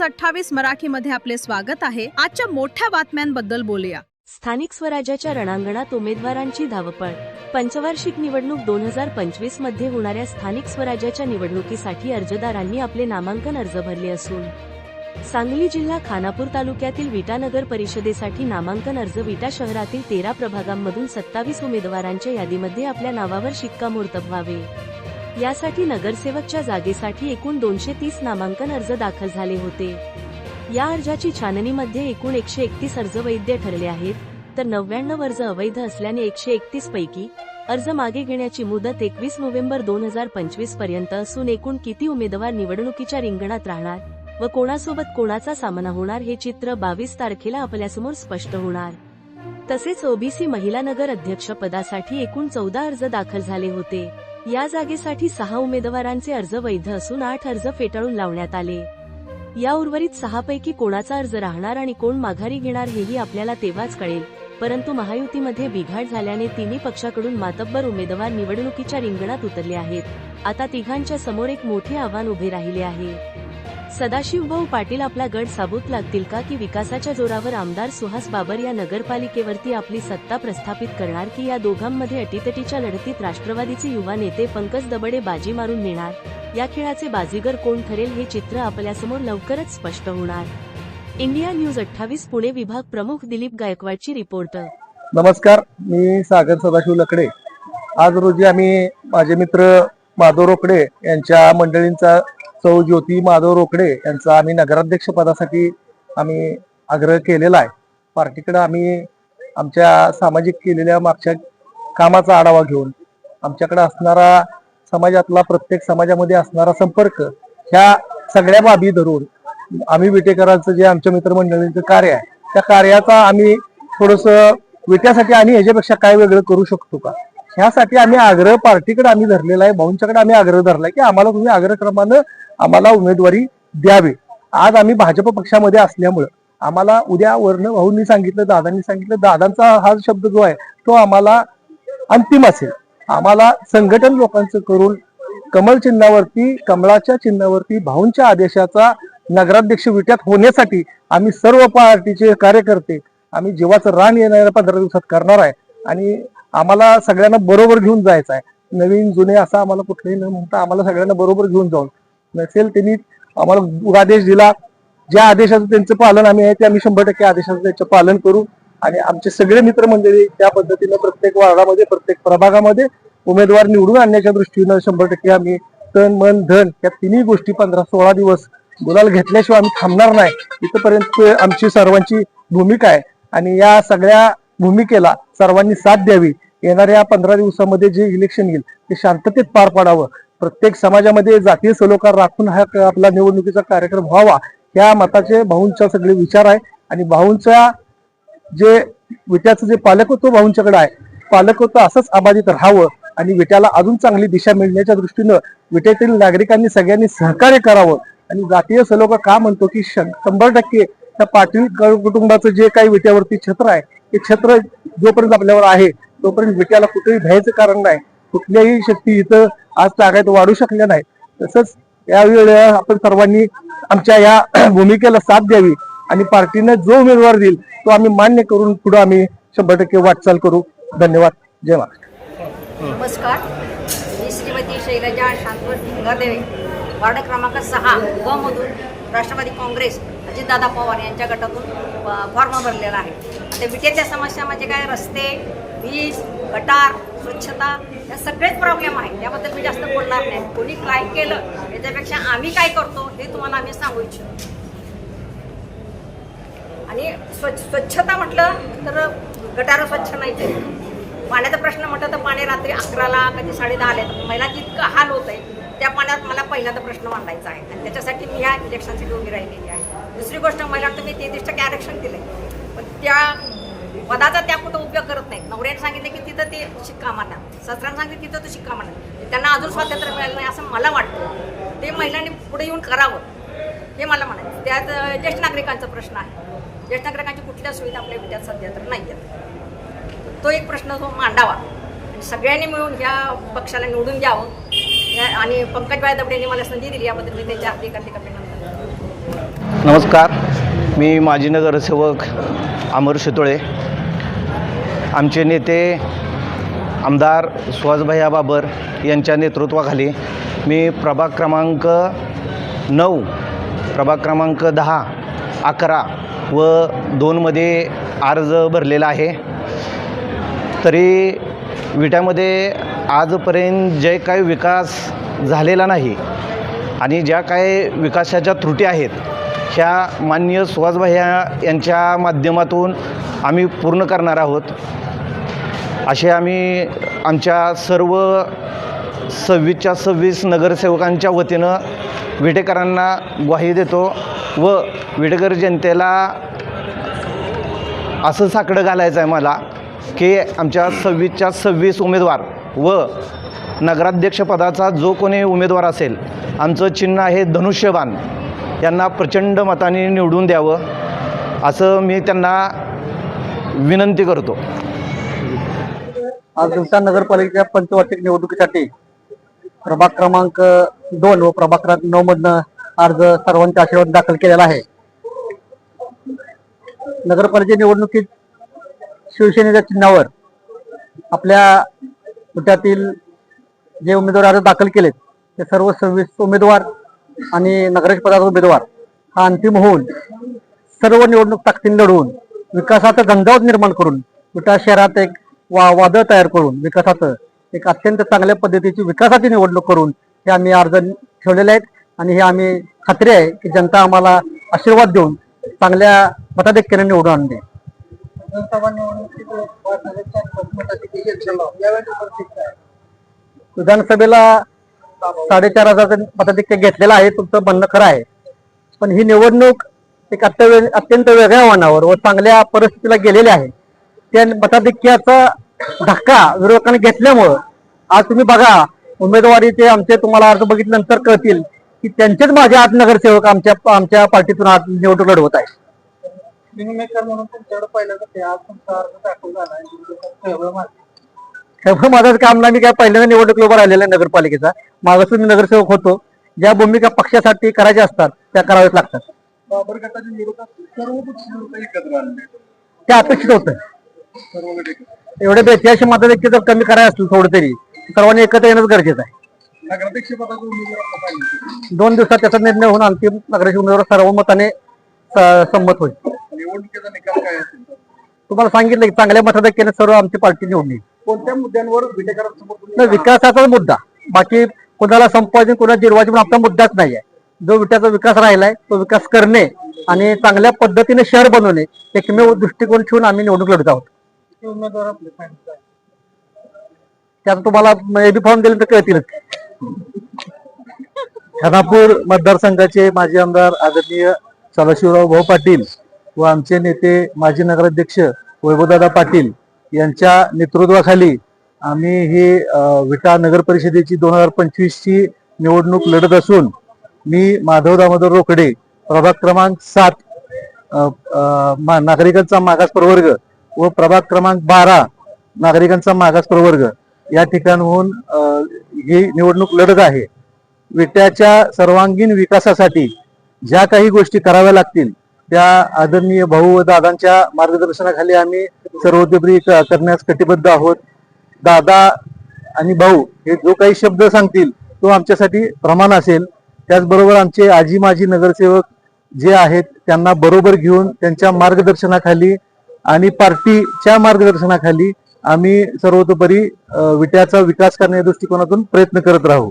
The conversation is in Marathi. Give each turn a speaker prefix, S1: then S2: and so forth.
S1: न्यूज अठ्ठावीस मराठीमध्ये आपले स्वागत आहे. आजच्या मोठ्या बातम्यांबद्दल बोलूया.
S2: स्थानिक स्वराज्याच्या रणांगणात उमेदवारांची धावपळ. पंचवार्षिक निवडणूक दोन हजार पंचवीसमध्ये होणाऱ्या स्थानिक स्वराज्याच्या निवडणुकीसाठी अर्जदारांनी आपले नामांकन अर्ज भरले असून सांगली जिल्हा खानापूर तालुक्यातील विटा नगर परिषदेसाठी नामांकन अर्ज विटा शहरातील तेरा प्रभागांमधून सत्तावीस उमेदवारांच्या यादीमध्ये आपल्या नावावर शिक्कामोर्तब व्हावे. यासाठी नगरसेवकच्या जागेसाठी एकूण दोनशे तीस नामांकन अर्ज दाखल झाले होते. या अर्जाची छाननीमध्ये एकूण एकशे एकतीस अर्ज वैध ठरले आहेत तर नव्याण्णव अर्ज अवैध असल्याने एकशे एकतीस पैकी अर्ज मागे घेण्याची मुदत एकवीस नोव्हेंबर दोन हजार पंचवीसपर्यंत असून एकूण किती उमेदवार निवडणुकीच्या रिंगणात राहणार व कोणासोबत कोणाचा सामना होणार हे चित्र बावीस तारखेला आपल्यासमोर स्पष्ट होणार. तसेच ओबीसी महिला नगर अध्यक्ष पदासाठी एकूण चौदा अर्ज दाखल झाले होते. या जागेसाठी सहा उमेदवारांचे अर्ज वैध असून आठ अर्ज फेटाळून लावण्यात आले. या उर्वरित सहापैकी कोणाचा अर्ज राहणार आणि कोण माघारी घेणार हेही आपल्याला तेव्हाच कळेल. परंतु महायुतीमध्ये बिघाड झाल्याने तिन्ही पक्षाकडून मातब्बर उमेदवार निवडणुकीच्या रिंगणात उतरले आहेत. आता तिघांच्या समोर एक मोठे आव्हान उभे राहिले आहे. सदाशिवभाऊ पाटील आपला गड साबूत लागतील का की विकासाच्या जोरावर आमदार सुहास बाबर या नगरपालिकेवरती आपली सत्ता प्रस्थापित करणार की या दोघांमध्ये अटीतटीच्या लढतीत राष्ट्रवादीचे युवा नेते पंकज दबडे बाजी मारून नेणार? या खेळाचे बाजीगर कोण ठरेल हे चित्र आपल्यासमोर लवकरच स्पष्ट होणार. इंडिया न्यूज अठ्ठावीस पुणे विभाग प्रमुख दिलीप गायकवाडची रिपोर्ट.
S3: नमस्कार मी सागर सदाशिव लकडे. आज रोजी आम्ही माझे मित्र माधव रोकडे यांच्या मंडळींचा सौ ज्योती माधव रोकडे यांचा आम्ही नगराध्यक्ष पदासाठी आम्ही आग्रह केलेला आहे. पार्टीकडे आम्ही आमच्या सामाजिक केलेल्या मागच्या कामाचा आढावा घेऊन आमच्याकडे असणारा समाजातला प्रत्येक समाजामध्ये असणारा संपर्क ह्या सगळ्या बाबी धरून आम्ही विटेकरांचं जे आमच्या मित्रमंडळींचं कार्य आहे त्या कार्याचा आम्ही थोडस विट्यासाठी आणि ह्याच्यापेक्षा काय वेगळं करू शकतो का? ह्यासाठी आम्ही आग्रह पार्टीकडे आम्ही धरलेला आहे भाऊंच्याकडे आम्ही आग्रह धरलाय की आम्हाला तुम्ही आग्रहक्रमानं आम्हाला उमेदवारी द्यावी. आज आम्ही भाजप पक्षामध्ये असल्यामुळं आम्हाला उद्या वर्ण भाऊंनी सांगितलं दादांनी सांगितलं दादांचा हा शब्द जो आहे तो आम्हाला अंतिम असेल. आम्हाला संघटन लोकांचं करून कमल चिन्हावरती कमळाच्या चिन्हावरती भाऊंच्या आदेशाचा नगराध्यक्ष विट्यात होण्यासाठी आम्ही सर्व पार्टीचे कार्यकर्ते आम्ही जीवाचं रान येणाऱ्या पंधरा दिवसात करणार आहे. आणि आम्हाला सगळ्यांना बरोबर घेऊन जायचं आहे. नवीन जुने असं आम्हाला कुठलंही न म्हणता आम्हाला सगळ्यांना बरोबर घेऊन जाऊन. नसेल त्यांनी आम्हाला आदेश दिला ज्या आदेशाचं त्यांचं पालन आम्ही आहे ते आम्ही शंभर टक्के आदेशाचं त्यांचं पालन करू. आणि आमचे सगळे मित्रमंडळी त्या पद्धतीनं प्रत्येक वार्डामध्ये प्रत्येक प्रभागामध्ये उमेदवार निवडून आणण्याच्या दृष्टीनं शंभर टक्के आम्ही तन मन धन या तिन्ही गोष्टी पंधरा सोळा दिवस गुलाल घेतल्याशिवाय आम्ही थांबणार नाही. इथपर्यंत आमची सर्वांची भूमिका आहे. आणि या सगळ्या भूमिकेला सर्वांनी साथ द्यावी. येणाऱ्या पंधरा दिवसामध्ये जे इलेक्शन येईल ते शांततेत पार पाडावं. प्रत्येक समाजामध्ये जातीय सलोकार राखून हा आपला निवडणुकीचा कार्यक्रम व्हावा या मताचे भाऊंचा सगळे विचार आहे. आणि भाऊंच्या जे विट्याचं जे पालकत्व भाऊंच्याकडे आहे. पालकत्व असंच अबाधित राहावं आणि विट्याला अजून चांगली दिशा मिळण्याच्या दृष्टीनं विट्यातील नागरिकांनी सगळ्यांनी सहकार्य करावं. आणि जातीय सलोखा का म्हणतो की शंभर टक्के त्या पाटील कुटुंबाचं जे काही विट्यावरती छत्र आहे हे क्षेत्र जोपर्यंत आपल्यावर आहे तोपर्यंत विट्याला कुठेही भ्यायचं कारण नाही. कुठल्याही शक्ती इथं आज तागायत वाढू शकल्या नाही तसंच यावेळी आपण सर्वांनी आमच्या या भूमिकेला साथ द्यावी आणि पार्टीनं जो उमेदवार देईल तो आम्ही मान्य करून पुढे आम्ही शंभर टक्के वाटचाल करू. धन्यवाद. जय महाराष्ट्र
S4: नमस्कार. मी श्रीमती शैलजा शांतवर भिंगादेवे वार्ड क्रमांक सहा ग मधून राष्ट्रवादी काँग्रेस अजितदादा पवार यांच्या गटातून फॉर्म भरलेला आहे. आता विटेच्या समस्या म्हणजे काय? रस्ते वीज गटार स्वच्छता या सगळेच प्रॉब्लेम आहेत. त्याबद्दल मी जास्त बोलणार नाही. कोणी काय केलं याच्यापेक्षा आम्ही काय करतो हे तुम्हाला आम्ही सांगू इच्छितो. आणि स्वच्छ स्वच्छता म्हटलं तर गटारं स्वच्छ नाही ते पाण्याचा प्रश्न म्हटलं तर पाणी रात्री अकराला कधी साडे दहाला येतं महिला जितकं हाल होत आहे त्या पाण्यात मला पहिल्यांदा प्रश्न मांडायचा आहे. आणि त्याच्यासाठी मी ह्या इलेक्शनसाठी उभी राहिलेली आहे. दुसरी गोष्ट महिलांना मी तेहतीस टक्के आरक्षण दिलं आहे पण त्या पदाचा त्या कुठं उपयोग करत नाहीत. नवऱ्याने सांगितलं की तिथं ते शिक्का मारणार सासऱ्याने सांगितलं तिथं तो शिक्का मारणार त्यांना अजून स्वातंत्र्य मिळालं नाही असं मला वाटतं. ते महिलांनी पुढे येऊन करावं हे मला म्हणायचं. त्यात ज्येष्ठ नागरिकांचा प्रश्न आहे. ज्येष्ठ नागरिकांची कुठल्या सुविधा आपल्या विद्यात सध्या तर नाही आहेत तो एक प्रश्न तो मांडावा. आणि सगळ्यांनी मिळून ह्या पक्षाला निवडून द्यावं. या- आणि पंकजबाई दबडेंनी मला संधी दिली याबद्दल मी त्यांच्या हार्दिक हार्दिक अभिनंदन
S5: नमस्कार. मी माजी नगरसेवक अमर शितोळे. आमचे नेते आमदार सुहासभैया बाबर यांच्या नेतृत्वाखाली मी प्रभाग क्रमांक नऊ प्रभाग क्रमांक दहा अकरा व दोनमध्ये अर्ज भरलेला आहे. तरी विट्यामध्ये आजपर्यंत जे काही विकास झालेला नाही आणि ज्या काही विकासाच्या त्रुटी आहेत ह्या माननीय ह्या यांच्या माध्यमातून आम्ही पूर्ण करणार आहोत. असे आम्ही आमच्या सर्व सव्वीसच्या सव्वीस नगरसेवकांच्या वतीनं विटेकरांना ग्वाही देतो व विटेकर जनतेला असं साकडं घालायचं आहे मला की आमच्या सव्वीसच्या सव्वीस उमेदवार व नगराध्यक्षपदाचा जो कोणी उमेदवार असेल आमचं चिन्ह आहे धनुष्यबाण. यांना प्रचंड मताने निवडून द्यावं असं मी त्यांना विनंती करतो.
S6: आज दिवसा नगरपालिकेच्या पंचवार्षिक निवडणुकीसाठी प्रभाग क्रमांक दोन व प्रभाग क्रमांक नऊ मधनं अर्ज सर्वांच्या आशीर्वाद दाखल केलेला आहे. नगरपालिका निवडणुकीत शिवसेनेच्या चिन्हावर आपल्या विट्यातील जे उमेदवार अर्ज दाखल केलेत ते सर्व सव्वीस उमेदवार आणि नगराध्यक्ष पदाचा उमेदवार हा अंतिम होऊन सर्व निवडणूक ताकदीने लढवून विकासाचा गंगावत निर्माण करून विटा शहरात एक वा वादळ तयार करून विकासाचं एक अत्यंत चांगल्या पद्धतीची विकासाची निवडणूक करून हे आम्ही अर्ज ठेवलेले आहेत. आणि हे आम्ही खात्री आहे की जनता आम्हाला आशीर्वाद देऊन चांगल्या मताधिक्याने निवडून आणते विधानसभेला साडेचार हजार मताधिक्य घेतलेला आहे तुमचं म्हणणं खरं आहे. पण ही निवडणूक एक अत्यंत अत्यंत वेगळ्या वाहनावर व चांगल्या परिस्थितीला गेलेली आहे. त्या मताधिक्याचा धक्का विरोधकांनी घेतल्यामुळं आज तुम्ही बघा उमेदवारीचे आमचे तुम्हाला अर्ज बघितल्यानंतर कळतील की त्यांचेच माझे आज नगरसेवक आमच्या आमच्या पार्टीतून आज निवडणूक लढवत आहे म्हणून तुमच्याकडे पहिल्यांदा आज तुमचा अर्ज दाखल झाला त्यामुळे काम नाही मी काय पहिल्यांदा निवडणूक उभा राहिलेला आहे नगरपालिकेचा. मागासून मी नगरसेवक होतो. ज्या भूमिका पक्षासाठी करायच्या असतात त्या कराव्याच लागतात.
S7: बाबर गटाच्या विरोधात सर्व पक्ष विरोध एकत्र आणले
S6: ते अपेक्षित होतं.
S7: सर्व गट एकत्र.
S6: एवढे बेचाळीसशे मताधिक्य जर कमी करायचं असतील थोडं तरी सर्वांनी एकत्र येणंच गरजेचं आहे.
S7: नगराध्यक्ष पदाचा उमेदवार आपला पाहिजे
S6: दोन दिवसात त्याचा निर्णय होऊन अंतिम नगराचे उमेदवार सर्वमताने स- संमत होईल.
S7: निवडणुकीचा निकाल काय असेल?
S6: तुम्हाला सांगितलं की चांगल्या मताधिक्याने सर्व आमची पार्टी निवडली.
S7: कोणत्या मुद्द्यांवर विटेकरांसमोर तुम्ही
S6: विकासाचाच मुद्दा. बाकी कोणाला संपवायचे कोणाला जिरवायचे पण आपला मुद्दाच नाही आहे जो विट्याचा विकास राहिलाय तो विकास करणे आणि चांगल्या पद्धतीने शहर बनवणे एकमेव दृष्टिकोन ठेवून आम्ही निवडणूक लढत आहोत.
S7: उमेदवार
S6: त्यात तुम्हाला एबी फॉर्म दिले तर कळतीलच. खानापूर मतदारसंघाचे माजी आमदार आदरणीय सदाशिवराव भाऊ पाटील. व आमचे नेते माजी नगराध्यक्ष वैभवदादा पाटील यांच्या नेतृत्वाखाली आम्ही ही विटा नगर परिषदेची दोन हजार पंचवीसची निवडणूक लढत असून मी माधव दामोदर रोकडे प्रभाग क्रमांक सात मा- नागरिकांचा मागास प्रवर्ग व प्रभाग क्रमांक बारा नागरिकांचा मागास प्रवर्ग या ठिकाणहून ही निवडणूक लढत आहे. विट्याच्या सर्वांगीण विकासासाठी ज्या काही गोष्टी कराव्या लागतील त्या आदरणीय भाऊ व दादांच्या मार्गदर्शनाखाली आम्ही सर्वतोपरी क- करण्यास कटिबद्ध आहोत. दादा आणि भाऊ हे जो काही शब्द सांगतील तो आमच्यासाठी प्रमाण असेल. त्याचबरोबर आमचे आजी माजी नगरसेवक जे आहेत त्यांना बरोबर घेऊन त्यांच्या मार्गदर्शनाखाली आणि पार्टीच्या मार्गदर्शनाखाली आम्ही सर्वतोपरी विट्याचा विकास करण्याच्या दृष्टिकोनातून प्रयत्न करत राहू.